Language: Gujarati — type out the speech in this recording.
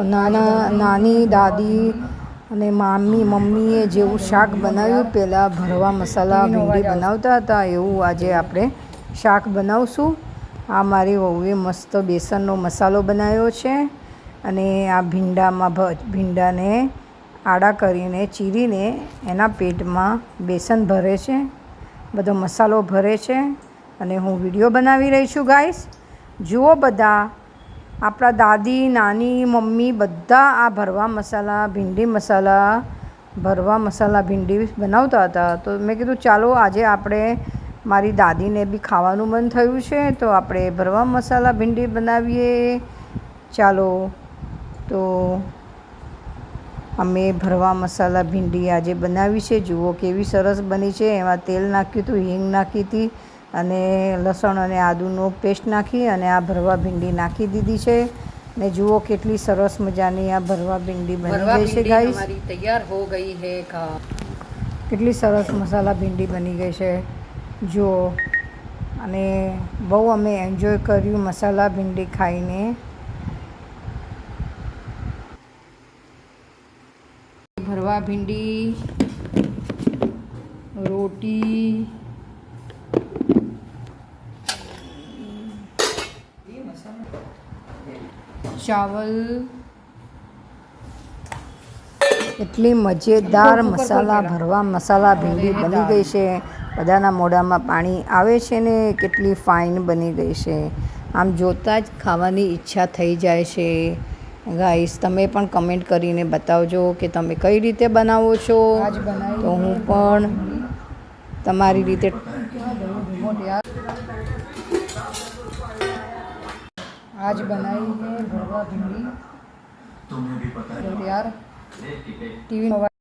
નાના, નાની, દાદી અને મામી, મમ્મીએ જેવું શાક બનાવ્યું. પહેલાં ભરવા મસાલા, ભીંડી બનાવતા હતા. એવું આજે આપણે શાક બનાવશું. આ મારી વહુએ મસ્ત બેસનનો મસાલો બનાવ્યો છે અને આ ભીંડામાં ભીંડાને આડા કરીને ચીરીને એના પેટમાં બેસન ભરે છે. બધો મસાલો ભરે છે અને હું વીડિયો બનાવી રહી છું, ગાઈસ. જુઓ બધા આપણા દાદી, નાની, મમ્મી બધા આ ભરવા મસાલા, ભીંડી મસાલા, ભરવા મસાલા, ભીંડી બનાવતા હતા. તો મેં કીધું, ચાલો, આજે આપણે મારી દાદીને બી ખાવાનું મન થયું છે, તો આપણે ભરવા મસાલા, ભીંડી બનાવીએ. ચાલો, તો અમે ભરવા મસાલા, ભીંડી આજે બનાવી છે. જુઓ કેવી સરસ બની છે. એમાં તેલ નાખ્યું હતું, હિંગ નાખી હતી. અને લસણ અને આદુનો પેસ્ટ નાખી અને આ ભરવા ભીંડી નાખી દીધી છે. ને જુઓ કેટલી સરસ મજાની આ ભરવા ભીંડી બની ગઈ છે ગાઈસ તૈયાર હો ગઈ હે કેટલી સરસ મસાલા ભીંડી બની ગઈ છે. જુઓ. અને બહુ અમે એન્જોય કર્યું મસાલા ભીંડી ખાઈને. ભરવા ભીંડી રોટી ચાવલ. એટલી મજેદાર મસાલા ભરવા મસાલા ભીંડી બની ગઈ છે. બધાના મોઢામાં પાણી આવે છે ને કેટલી ફાઇન બની ગઈ છે. આમ જોતાં જ ખાવાની ઈચ્છા થઈ જાય છે. ગાઈસ તમે પણ કમેન્ટ કરીને બતાવજો કે તમે કઈ રીતે બનાવો છો. તો હું પણ તમારી રીતે આજ બનાવીને ભરવા ભીંડી તૈયાર ટીવીનો